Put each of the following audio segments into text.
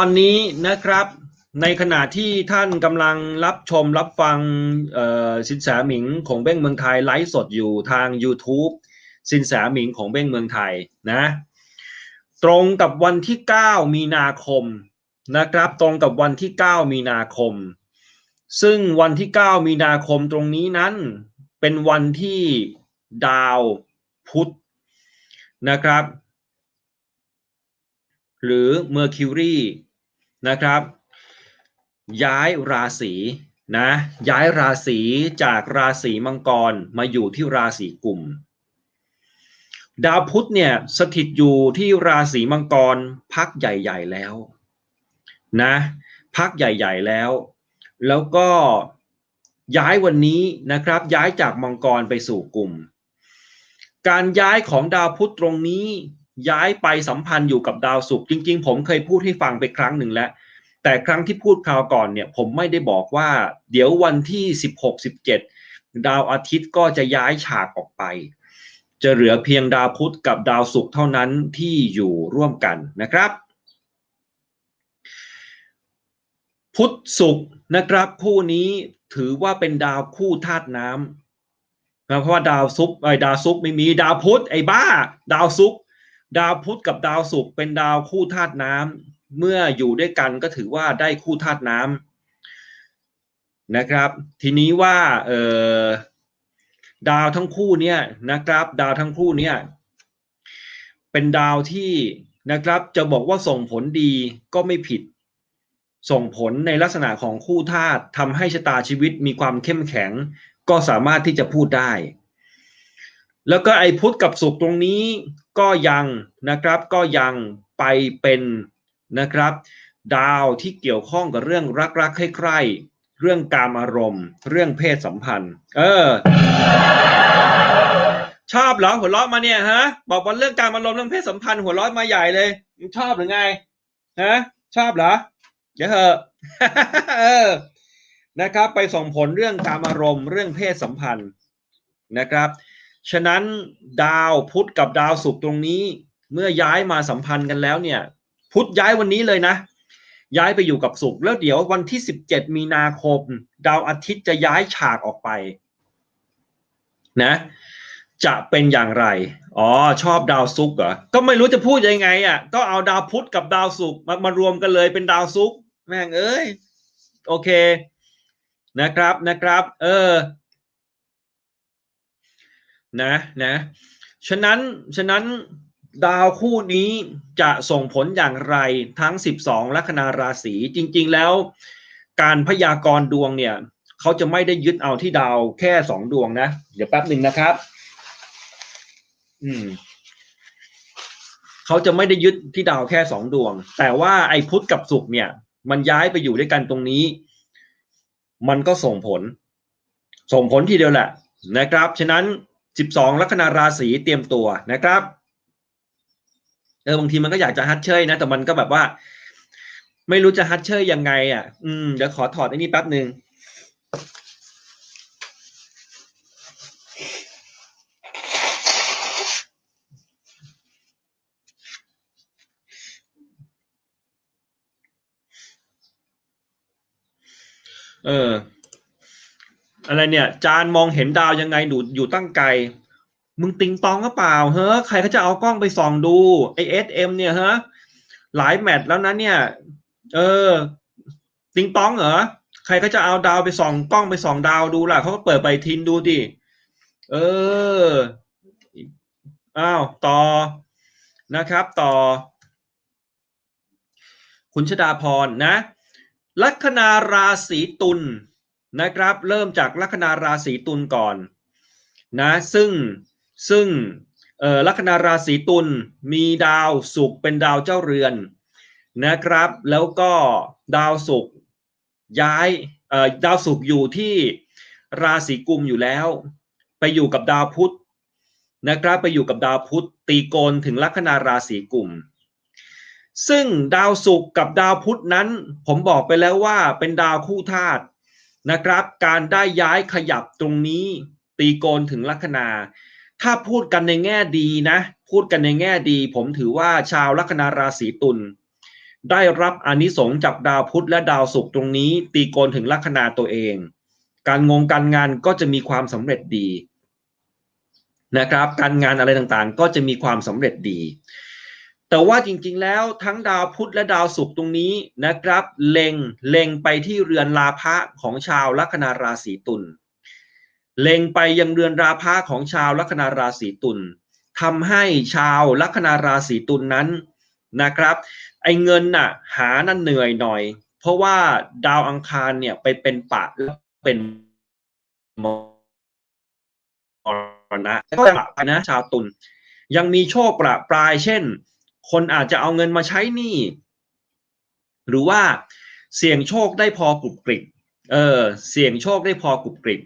ตอนนี้นะครับ ในขณะที่ท่านกำลังรับชมรับฟังสินแสหมิงของเบ้งเมืองไทยไลฟ์สดอยู่ทาง YouTube สินแสหมิงของเบ้งเมืองไทยนะ ตรงกับวันที่ 9 มีนาคมนะครับ ตรงกับวันที่ 9 มีนาคม ซึ่งวันที่ 9 มีนาคมตรงนี้นั้นเป็นวันที่ดาวพุธนะครับ หรือ Mercury นะครับ ย้ายราศีนะย้ายราศีจากราศีมังกรมาอยู่ที่ราศีกุมดาวพุธเนี่ยสถิตอยู่ที่ราศีมังกรพักใหญ่ๆแล้วนะพักใหญ่ๆแล้ว แล้วก็ย้ายวันนี้นะครับย้ายจากมังกรไปสู่กลุ่ม การย้ายของดาวพุธตรงนี้ ย้ายไปสัมพันธ์อยู่กับดาวศุกร์จริง ๆ ผมเคยพูดให้ฟังไปครั้งหนึ่งแล้ว แต่ครั้งที่พูดคราวก่อนเนี่ย ผมไม่ได้บอกว่า เดี๋ยววันที่ 16-17 ดาวอาทิตย์ก็จะย้ายฉากออกไป จะเหลือเพียงดาวพุธกับดาวศุกร์เท่านั้นที่อยู่ร่วมกันนะครับ พุธศุกร์นะครับคู่นี้ถือว่าเป็นดาวคู่ธาตุน้ำนะเพราะว่าดาวซุกไอ้ดาวซุกไม่มีดาวพุธไอ้บ้า ดาวซุก ดาวพุธกับดาวศุกร์เป็นดาวคู่ธาตุน้ำเมื่ออยู่ด้วยกันก็ถือว่าได้คู่ธาตุน้ำนะครับ ทีนี้ว่าเออดาวทั้งคู่เนี่ยนะครับ ดาวทั้งคู่เนี่ยเป็นดาวที่นะครับจะบอกว่าส่งผลดีก็ไม่ผิด ส่งผลในลักษณะของคู่ธาตุทำให้ชะตาชีวิตมีความเข้มแข็ง ก็สามารถที่จะพูดได้ แล้วก็ไอ้พุธกับศุกร์ตรงนี้ ก็ยังนะครับก็ยังไปเป็นนะครับ ดาวที่เกี่ยวข้องกับเรื่องรักๆใคร่ๆเรื่องการอารมณ์ เรื่องเพศสัมพันธ์ เออ ชอบเหรอหัวเราะมาเนี่ยฮะ บอกว่าเรื่องการอารมณ์เรื่องเพศสัมพันธ์หัวเราะมาใหญ่เลยชอบหรือไงฮะชอบเหรอเดี๋ยวเถอะเออนะครับ ไปส่งผลเรื่องการอารมณ์เรื่องเพศสัมพันธ์นะครับ ฉะนั้นดาวพุธกับดาวศุกร์ตรงนี้ เมื่อย้ายมาสัมพันธ์กันแล้วเนี่ย พุธย้ายวันนี้เลยนะ ย้ายไปอยู่กับศุกร์แล้วเดี๋ยววันที่สิบเจ็ดมีนาคม ดาวอาทิตย์จะย้ายฉากออกไปนะจะเป็นอย่างไร อ๋อ ชอบดาวศุกร์เหรอ ก็ไม่รู้จะพูดยังไงอะ ก็เอาดาวพุธกับดาวศุกร์มามารวมกันเลยเป็นดาวศุกร์แม่งเอ้ย โอเค นะครับ นะครับ เออ นะนะฉะนั้นฉะนั้นดาวคู่นี้จะส่งผลอย่างไรทั้ง 12 ลัคนาราศีจริง ๆ แล้ว การพยากรณ์ดวงเนี่ยเขาจะไม่ได้ยึดเอาที่ดาวแค่สองดวงนะ เดี๋ยวแป๊บหนึ่งนะครับ อืมเขาจะไม่ได้ยึดที่ดาวแค่สองดวง แต่ว่าไอ้พุธกับศุกร์เนี่ย มันย้ายไปอยู่ด้วยกันตรงนี้ มันก็ส่งผล ส่งผลทีเดียวแหละนะครับ ฉะนั้น 12 ลัคนาราศีเตรียมตัวนะครับเออบางทีมันก็อยากจะฮัทเชยนะ แต่มันก็แบบว่า ไม่รู้จะฮัทเชยยังไง อะ อืมเดี๋ยวขอถอดไอ้นี่แป๊บหนึ่งเออ อะไรเนี่ย จานมองเห็นดาวยังไงหนูอยู่ตั้งไกล มึงติงตองก็เปล่าเฮ้อใครเขาจะเอากล้องไปส่องดูไอเอสเอ็มเนี่ยเฮ้อหลายแมตช์แล้วนะเนี่ย เออ ติงตองเหรอใครเขาจะเอาดาวไปส่องกล้องไปส่องดาวดูล่ะเขาก็เปิดไปทินดูดิเอออ้าวต่อนะครับ ต่อ คุณชดาพรนะลัคนาราศีตุล นะครับ เริ่มจากลัคนาราศีตุลก่อนนะซึ่งซึ่งลัคนาราศีตุลมีดาวศุกร์เป็นดาวเจ้าเรือนนะครับ แล้วก็ดาวศุกร์ย้ายดาวศุกร์อยู่ที่ราศีกุมอยู่แล้ว ไปอยู่กับดาวพุธนะครับไปอยู่กับดาวพุธตีโกนถึงลัคนาราศีกุมซึ่งดาวศุกร์กับดาวพุธนั้น ผมบอกไปแล้วว่าเป็นดาวคู่ธาตุ นะครับ การได้ย้ายขยับตรงนี้ตีโกนถึงลัคนา ถ้าพูดกันในแง่ดีนะ พูดกันในแง่ดี ผมถือว่าชาวลัคนาราศีตุลได้รับอานิสงส์จากดาวพุธและดาวศุกร์ตรงนี้ ตีโกนถึงลัคนาตัวเอง การงงการงานก็จะมีความสำเร็จดีนะครับ การงานอะไรต่างๆ ก็จะมีความสำเร็จดี แต่ว่าจริงๆแล้วทั้งดาวพุธและดาวศุกร์ตรงนี้นะครับ เล็งเล็งไปที่เรือนลาภะของชาวลัคนาราศีตุลเล็งไปยังเรือนราภะของชาวลัคนาราศีตุลทำให้ชาวลัคนาราศีตุลนนั้นนะครับ ไอ้เงินน่ะหานั่นเหนื่อยหน่อย เพราะว่าดาวอังคารเนี่ยไปเป็นปะแล้วเป็นมรณะก็ไปนะชาวตุลยังมีโชคประปรายเช่น คนอาจจะเอาเงินมาใช้หนี้หรือว่าเสี่ยงโชคได้พอกรุบกริบเออเสี่ยงโชคได้พอกรุบกริบ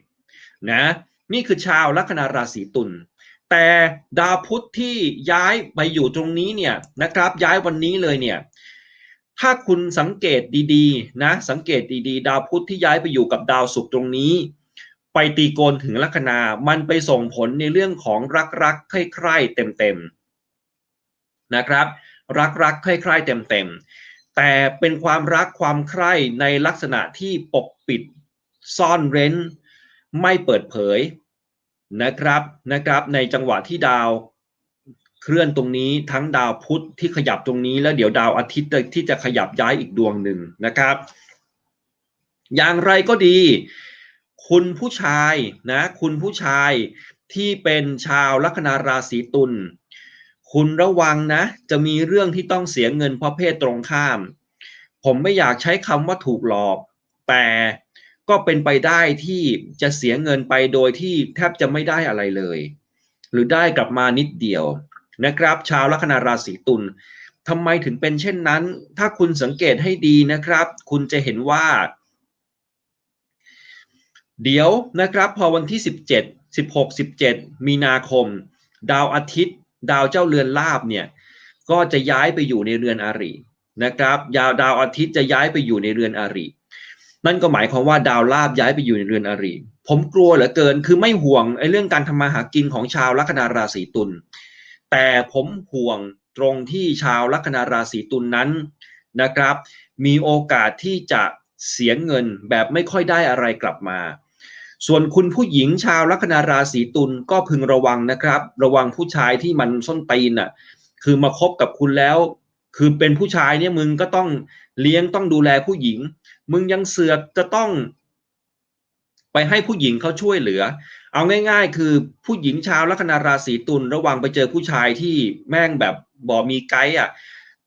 นะนี่คือชาวลัคนาราศีตุลแต่ดาวพุธที่ย้ายไปอยู่ตรงนี้เนี่ยนะครับ ย้ายวันนี้เลยเนี่ยถ้าคุณสังเกตดีๆนะสังเกตดีๆ ดาวพุธที่ย้ายไปอยู่กับดาวศุกร์ตรงนี้ ไปตีโกนถึงลัคนา มันไปส่งผลในเรื่องของรักๆใคร่ๆเต็มๆ นะครับ รักๆใคร่ๆเต็มๆแต่เป็นความรักความใคร่ในลักษณะที่ปกปิดซ่อนเร้น ไม่เปิดเผยนะครับนะครับในจังหวะที่ดาวเคลื่อนตรงนี้ทั้งดาวพุธที่ขยับตรงนี้ แล้วเดี๋ยวดาวอาทิตย์ที่จะขยับย้ายอีกดวงหนึ่งนะครับ อย่างไรก็ดี คุณผู้ชายนะคุณผู้ชายที่เป็นชาวลัคนาราศีตุล คุณระวังนะ จะมีเรื่องที่ต้องเสียเงินเพราะเพศตรงข้าม ผมไม่อยากใช้คำว่าถูกหลอก แต่ก็เป็นไปได้ที่จะเสียเงินไปโดยที่แทบจะไม่ได้อะไรเลย หรือได้กลับมานิดเดียวนะครับ ชาวลัคนาราศีตุลทำไมถึงเป็นเช่นนั้น ถ้าคุณสังเกตให้ดีนะครับ คุณจะเห็นว่า เดี๋ยวนะครับ พอวันที่ 17 16 17 มีนาคม ดาวอาทิตย์ ดาวเจ้าเรือนลาบเนี่ยก็จะย้ายไปอยู่ในเรือนอารินะครับยาวดาวอาทิตย์จะย้ายไปอยู่ในเรือนอารินั่นก็หมายความว่าดาวลาบย้ายไปอยู่ในเรือนอาริผมกลัวเหลือเกิน คือไม่ห่วงไอ้เรื่องการทำมาหากินของชาวลัคนาราศีตุล แต่ผมห่วงตรงที่ชาวลัคนาราศีตุลนนั้นนะครับ มีโอกาสที่จะเสียเงินแบบไม่ค่อยได้อะไรกลับมา ส่วนคุณผู้หญิงชาวลัคนาราศีตุลก็พึงระวังนะครับ ระวังผู้ชายที่มันส้นตีนอะคือมาคบกับคุณแล้ว คือเป็นผู้ชายเนี่ยมึงก็ต้องเลี้ยงต้องดูแลผู้หญิง มึงยังเสือกจะต้อง ไปให้ผู้หญิงเขาช่วยเหลือ เอาง่าย ๆ คือผู้หญิงชาวลัคนาราศีตุลระวังไปเจอผู้ชายที่แม่งแบบบ่มีไกด์อะ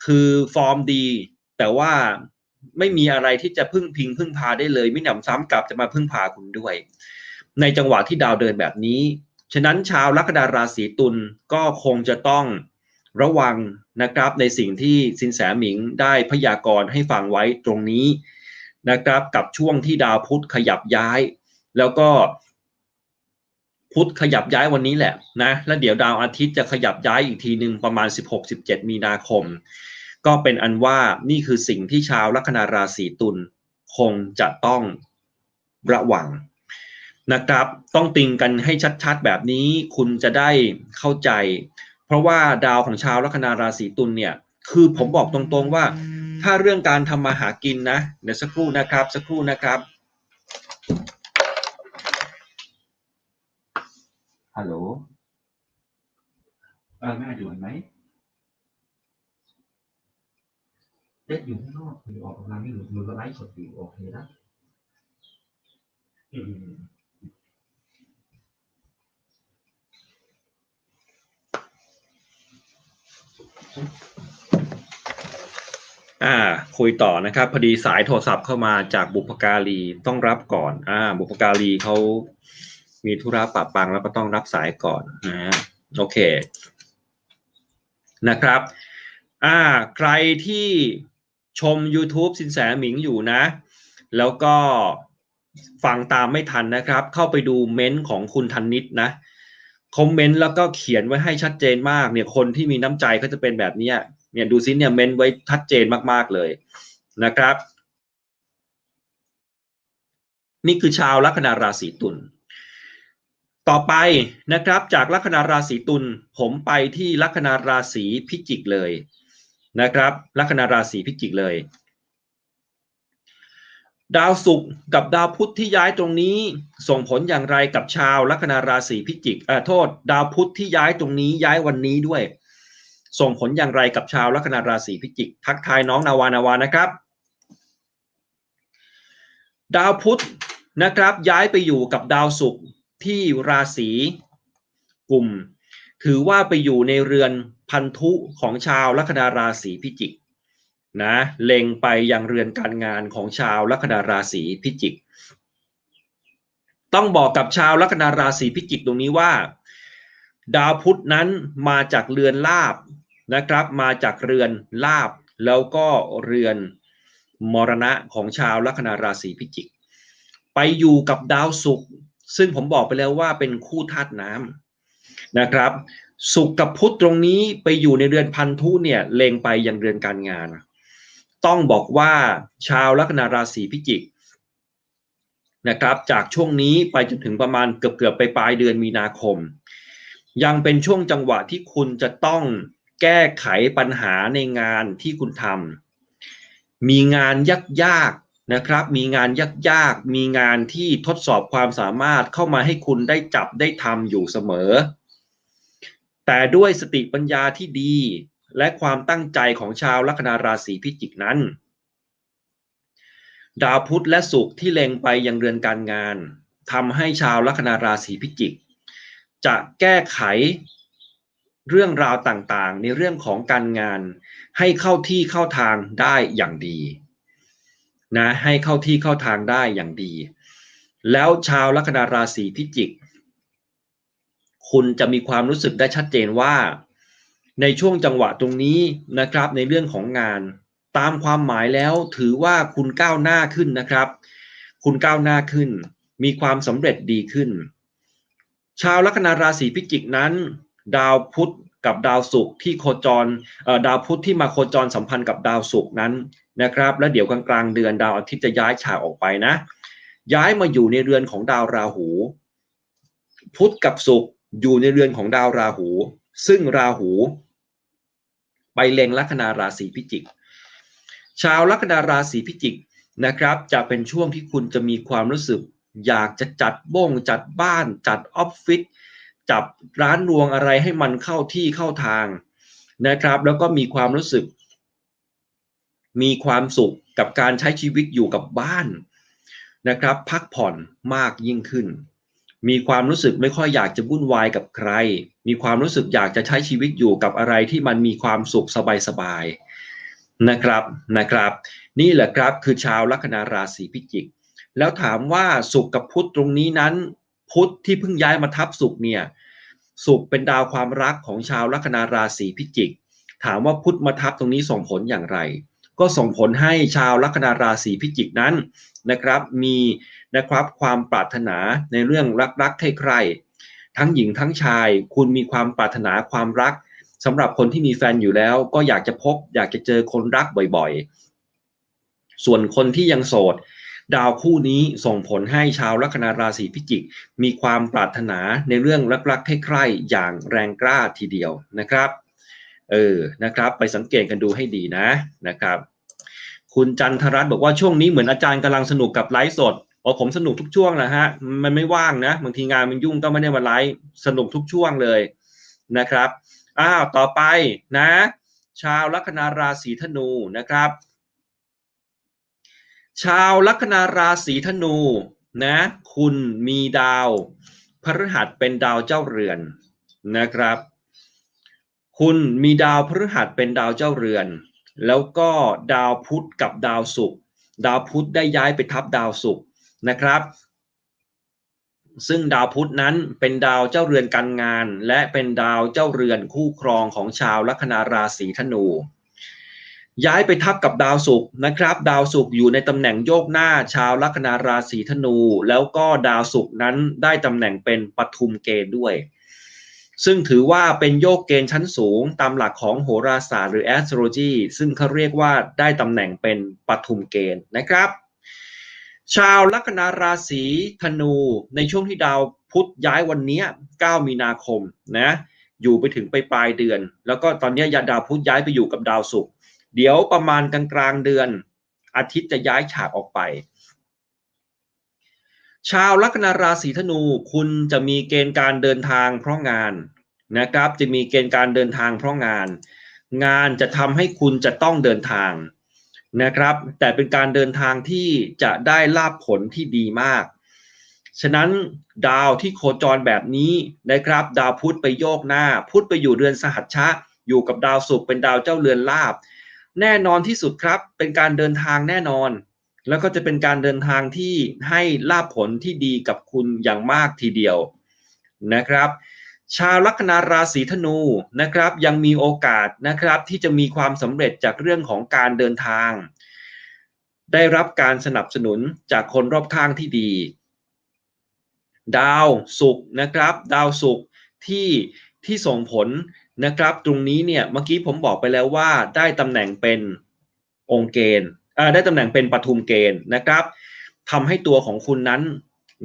คือฟอร์มดี แต่ว่า ไม่มีอะไรที่จะพึ่งพิงพึ่งพาได้เลยไม่หนำซ้ำกลับจะมาพึ่งพาคุณด้วย ในจังหวะที่ดาวเดินแบบนี้ ฉะนั้นชาวลัคนาราศีตุลก็คงจะต้องระวังนะครับในสิ่งที่สินแสหมิงได้พยากรณ์ให้ฟังไว้ตรงนี้นะครับกับช่วงที่ดาวพุธขยับย้าย แล้วก็พุธขยับย้ายวันนี้แหละนะแล้วเดี๋ยวดาวอาทิตย์จะขยับย้ายอีกทีหนึ่งประมาณ 16-17 มีนาคม ก็เป็นอันว่านี่คือสิ่งที่ชาวลัคนาราศีตุลคงจะต้องระวังนะครับ ต้องติงกันให้ชัดๆ แบบนี้คุณจะได้เข้าใจ เพราะว่าดาวของชาวลัคนาราศีตุลเนี่ย คือผมบอกตรงๆว่า ถ้าเรื่องการทำมาหากินนะเดี๋ยวสักครู่นะครับ สักครู่นะครับฮัลโหลแม่อยู่ไหม เด็กอยู่ข้างนอกหรือออกกำลังไม่หรือมือก็ไลฟ์สดอยู่โอเคนะอ่า คุยต่อนะครับ พอดีสายโทรศัพท์เข้ามาจากบุพการีต้องรับก่อน อ่า บุพการีเขามีธุระปะปังแล้วก็ต้องรับสายก่อนนะโอเค นะครับ อ่า ใครที่ ชม YouTube สินแสหมิงอยู่นะ แล้วก็ฟังตามไม่ทันนะครับ เข้าไปดูเม้นต์ของคุณธันนิดนะคอมเมนต์แล้วก็เขียนไว้ให้ชัดเจนมากเนี่ยคนที่มีน้ำใจก็จะเป็นแบบนี้เนี่ยดูซิเนี่ยเมนไว้ชัดเจนมากๆเลยนะครับ นี่คือชาวลัคนาราศีตุลต่อไปนะครับจากลัคนาราศีตุลผมไปที่ลัคนาราศีพิจิกเลย นะครับลัคนาราศีพิจิกเลย ดาวศุกร์กับดาวพุธที่ย้ายตรงนี้ ส่งผลอย่างไรกับชาวลัคนาราศีพิจิกเอ่อโทษ ดาวพุธที่ย้ายตรงนี้ย้ายวันนี้ด้วย ส่งผลอย่างไรกับชาวลัคนาราศีพิจิก ทักทายน้องนาวานาวานะครับ ดาวพุธนะครับย้ายไปอยู่กับดาวศุกร์ที่ราศีกลุ่ม ถือว่าไปอยู่ในเรือน พันธุของชาวลัคนาราศีพิจิกนะเล็งไปยังเรือนการงานของชาวลัคนาราศีพิจิก ต้องบอกกับชาวลัคนาราศีพิจิกตรงนี้ว่า ดาวพุธนั้นมาจากเรือนลาบนะครับ มาจากเรือนลาบ แล้วก็เรือนมรณะของชาวลัคนาราศีพิจิก ไปอยู่กับดาวศุกร์ซึ่งผมบอกไปแล้วว่าเป็นคู่ธาตุน้ำนะครับ ศุกกับพุธตรงนี้ไปอยู่ในเรือนพันธุเนี่ยเลงไปยังเรือนการงาน ต้องบอกว่าชาวลัคนาราศีพิจิกนะครับจากช่วงนี้ไปจนถึงประมาณเกือบๆไปปลายเดือนมีนาคม ยังเป็นช่วงจังหวะที่คุณจะต้องแก้ไขปัญหาในงานที่คุณทำมีงานยากๆนะครับ มีงานยากๆมีงานที่ทดสอบความสามารถเข้ามาให้คุณได้จับได้ทำอยู่เสมอ แต่ด้วยสติปัญญาที่ดี และความตั้งใจของชาวลัคนาราศีพิจิกนั้น ดาวพุธและศุกร์ที่เล็งไปยังเรือนการงานทำให้ชาวลัคนาราศีพิจิก จะแก้ไขเรื่องราวต่างๆ ในเรื่องของการงานให้เข้าที่เข้าทางได้อย่างดีนะให้เข้าที่เข้าทางได้อย่างดี แล้วชาวลัคนาราศีพิจิก คุณจะมีความรู้สึกได้ชัดเจนว่า ในช่วงจังหวะตรงนี้นะครับในเรื่องของงาน ตามความหมายแล้วถือว่าคุณก้าวหน้าขึ้นนะครับ คุณก้าวหน้าขึ้น มีความสำเร็จดีขึ้น ชาวลัคนาราศีพิจิกนั้น ดาวพุธกับดาวศุกร์ที่โคจรดาวพุธที่มาโคจรสัมพันธ์กับดาวศุกร์นั้นนะครับ แล้วเดี๋ยวกลางกลางเดือนดาวอาทิตย์จะย้ายฉากออกไปนะ ย้ายมาอยู่ในเรือนของดาวราหู พุธกับศุกร์ อยู่ในเรือนของดาวราหู ซึ่งราหู ไปเล็งลัคนาราศีพิจิก ชาวลัคนาราศีพิจิกนะครับ จะเป็นช่วงที่คุณจะมีความรู้สึก อยากจะจัดบ้งจัดบ้าน จัดออฟฟิศจับร้านรวงอะไรให้มันเข้าที่เข้าทางนะครับ แล้วก็มีความรู้สึก มีความสุขกับการใช้ชีวิตอยู่กับบ้านนะครับ พักผ่อนมากยิ่งขึ้น มีความรู้สึกไม่ค่อยอยากจะวุ่นวายกับใคร มีความรู้สึกอยากจะใช้ชีวิตอยู่กับอะไรที่มันมีความสุขสบายๆนะครับนะครับ นี่แหละครับคือชาวลัคนาราศีพิจิก แล้วถามว่าสุขกับพุธตรงนี้นั้น พุธที่เพิ่งย้ายมาทับศุกเนี่ยศุกเป็นดาวความรักของชาวลัคนาราศีพิจิก ถามว่าพุธมาทับตรงนี้ส่งผลอย่างไร ก็ส่งผลให้ชาวลัคนาราศีพิจิกนั้น นะครับ มีนะครับความปรารถนาในเรื่องรักรักใครๆทั้งหญิงทั้งชาย คุณมีความปรารถนาความรักสำหรับคนที่มีแฟนอยู่แล้ว ก็อยากจะพบ อยากจะเจอคนรักบ่อยๆ ส่วนคนที่ยังโสด ดาวคู่นี้ส่งผลให้ชาวลัคนาราศีพิจิก มีความปรารถนาในเรื่องรักๆใคร่ๆอย่างแรงกล้าทีเดียวนะครับ เออนะครับ ไปสังเกตกันดูให้ดีนะนะครับ คุณจันทรัตน์บอกว่าช่วงนี้เหมือนอาจารย์กำลังสนุกกับไลฟ์สดอ๋อผมสนุกทุกช่วงนะฮะ มันไม่ว่างนะบางทีงานมันยุ่งก็ไม่ได้มาไลฟ์สนุกทุกช่วงเลยนะครับอ้าวต่อไปนะ ชาวลัคนาราศีธนูนะครับ ชาวลัคนาราศีธนูนะ คุณมีดาวพฤหัสเป็นดาวเจ้าเรือนนะครับ คุณมีดาวพฤหัสเป็นดาวเจ้าเรือน แล้วก็ดาวพุธกับดาวศุกร์ดาวพุธได้ย้ายไปทับดาวศุกร์นะครับ ซึ่งดาวพุธนั้นเป็นดาวเจ้าเรือนการงาน และเป็นดาวเจ้าเรือนคู่ครองของชาวลัคนาราศีธนูย้ายไปทับกับดาวศุกร์นะครับ ดาวศุกร์อยู่ในตำแหน่งโยกหน้าชาวลัคนาราศีธนู แล้วก็ดาวศุกร์นั้นได้ตำแหน่งเป็นปทุมเกณฑ์ด้วย ซึ่งถือว่าเป็นโยกเกณฑ์ชั้นสูงตามหลักของโหราศาสตร์หรือ astrology ซึ่งเขาเรียกว่าได้ตำแหน่งเป็นปทุมเกณฑ์นะครับ ชาวลัคนาราศีธนูในช่วงที่ดาวพุธย้ายวันนี้ 9 มีนาคมนะอยู่ไปถึงไปปลายเดือน แล้วก็ตอนนี้ยาดาวพุธย้ายไปอยู่กับดาวศุกร์เดี๋ยวประมาณกลางกลางเดือน อาทิตย์จะย้ายฉากออกไป ชาวลัคนาราศีธนู คุณจะมีเกณฑ์การเดินทางเพราะงานนะครับ จะมีเกณฑ์การเดินทางเพราะงาน งานจะทำให้คุณจะต้องเดินทางนะครับ แต่เป็นการเดินทางที่จะได้ลาบผลที่ดีมาก ฉะนั้นดาวที่โคจรแบบนี้นะครับ ดาวพุธไปโยกหน้า พุธไปอยู่เรือนสหัชชะ อยู่กับดาวศุกร์เป็นดาวเจ้าเรือนลาบ แน่นอนที่สุดครับ เป็นการเดินทางแน่นอน แล้วก็จะเป็นการเดินทางที่ให้ลาบผลที่ดีกับคุณอย่างมากทีเดียวนะครับ ชาวลัคนาราศีธนูนะครับ ยังมีโอกาสนะครับที่จะมีความสำเร็จจากเรื่องของการเดินทาง ได้รับการสนับสนุนจากคนรอบข้างที่ดี ดาวศุกร์นะครับ ดาวศุกร์ที่ที่ส่งผลนะครับ ตรงนี้เนี่ยเมื่อกี้ผมบอกไปแล้วว่าได้ตำแหน่งเป็นองค์เกณฑ์ ได้ตำแหน่งเป็นปทุมเกณฑ์นะครับทำให้ตัวของคุณนั้น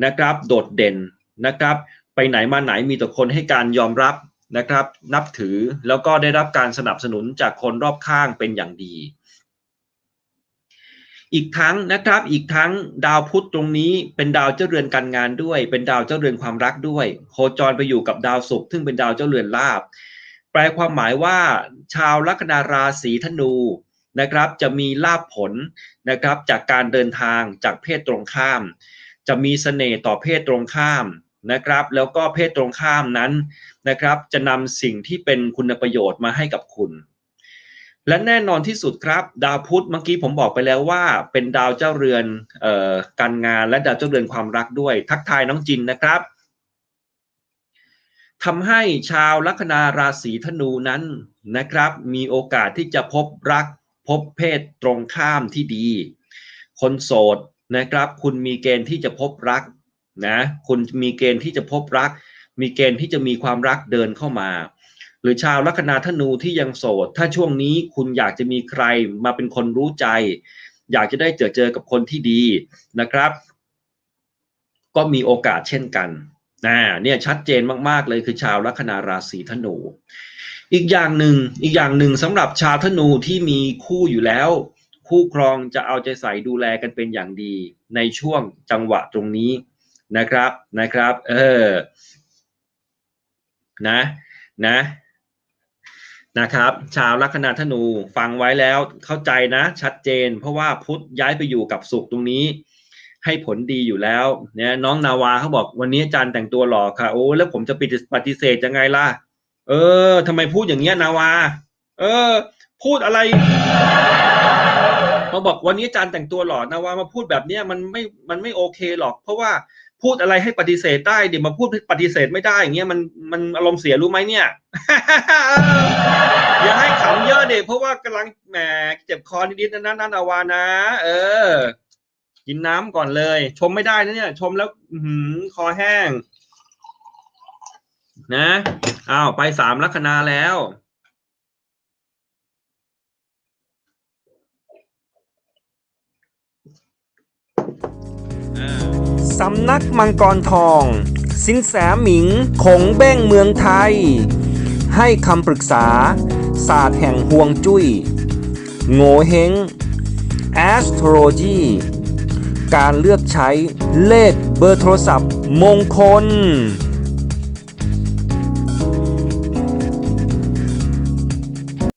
นะครับ โดดเด่นนะครับ ไปไหนมาไหนมีแต่คนให้การยอมรับนะครับ นับถือแล้วก็ได้รับการสนับสนุนจากคนรอบข้างเป็นอย่างดี อีกทั้งนะครับอีกทั้งดาวพุธตรงนี้เป็นดาวเจ้าเรือนการงานด้วย เป็นดาวเจ้าเรือนความรักด้วย โคจรไปอยู่กับดาวศุกร์ซึ่งเป็นดาวเจ้าเรือนลาบแปลความหมายว่าชาวลัคนาราศีธนู นะครับ จะมีลาบผลนะครับจากการเดินทางจากเพศตรงข้าม จะมีเสน่ห์ต่อเพศตรงข้ามนะครับ แล้วก็เพศตรงข้ามนั้นนะครับ จะนำสิ่งที่เป็นคุณประโยชน์มาให้กับคุณ และแน่นอนที่สุดครับดาวพุธเมื่อกี้ผมบอกไปแล้วว่า เป็นดาวเจ้าเรือนออการงานและดาวเจ้าเรือนความรักด้วย ทักทายน้องจินนะครับทำให้ชาวลัคนาราศีธนูนั้นนะครับ มีโอกาสที่จะพบรัก บเพศตรงข้ามที่ดี คนโสดนะครับ คุณมีเกณฑ์ที่จะพบรักนะคุณมีเกณฑ์ที่จะพบรัก มีเกณฑ์ที่จะมีความรักเดินเข้ามา หรือชาวลัคนาธนูที่ยังโสด ถ้าช่วงนี้คุณอยากจะมีใครมาเป็นคนรู้ใจ อยากจะได้เจอเจอกับคนที่ดีนะครับ ก็มีโอกาสเช่นกันนะเนี่ยชัดเจนมากๆเลยคือชาวลัคนาราศีธนู อีกอย่างหนึ่งอีกอย่างหนึ่งสำหรับชาวธนูที่มีคู่อยู่แล้ว คู่ครองจะเอาใจใส่ดูแลกันเป็นอย่างดี ในช่วงจังหวะตรงนี้นะครับนะครับเออนะนะนะครับ ชาวลัคนาธนูฟังไว้แล้วเข้าใจนะ ชัดเจน เพราะว่าพุธย้ายไปอยู่กับสุขตรงนี้ ให้ผลดีอยู่แล้วเนี่ยน้องนาวาเขาบอกวันนี้อาจารย์แต่งตัวหล่อค่ะโอ้แล้วผมจะปฏิปฏิเสธยังไงล่ะ เออทำไมพูดอย่างเงี้ยนาวา เออ พูดอะไรมาบอกวันนี้อาจารย์แต่งตัวหล่อนาวามาพูดแบบเนี้ยมันไม่มันไม่โอเคหรอก เพราะว่าพูดอะไรให้ปฏิเสธได้เดี๋ยวมาพูดปฏิเสธไม่ได้อย่างเงี้ยมันมันอารมณ์เสียรู้ไหมเนี่ย อย่าให้ขำเยอะเด็เพราะว่ากำลังแหมเจ็บคอนิดๆนะนะนาวานะ เออ กินน้ำก่อนเลย ชมไม่ได้นะเนี่ย ชมแล้วหือคอแห้ง นะอ้าวไปสามลัคนาแล้ว สำนักมังกรทอง สินแสหมิงคงเบ้งเมืองไทย ให้คำปรึกษา ศาสตร์แห่งห่วงจุย้ย โงเฮง astrology การเลือกใช้เลขเบอร์โทรศัพท์มงคล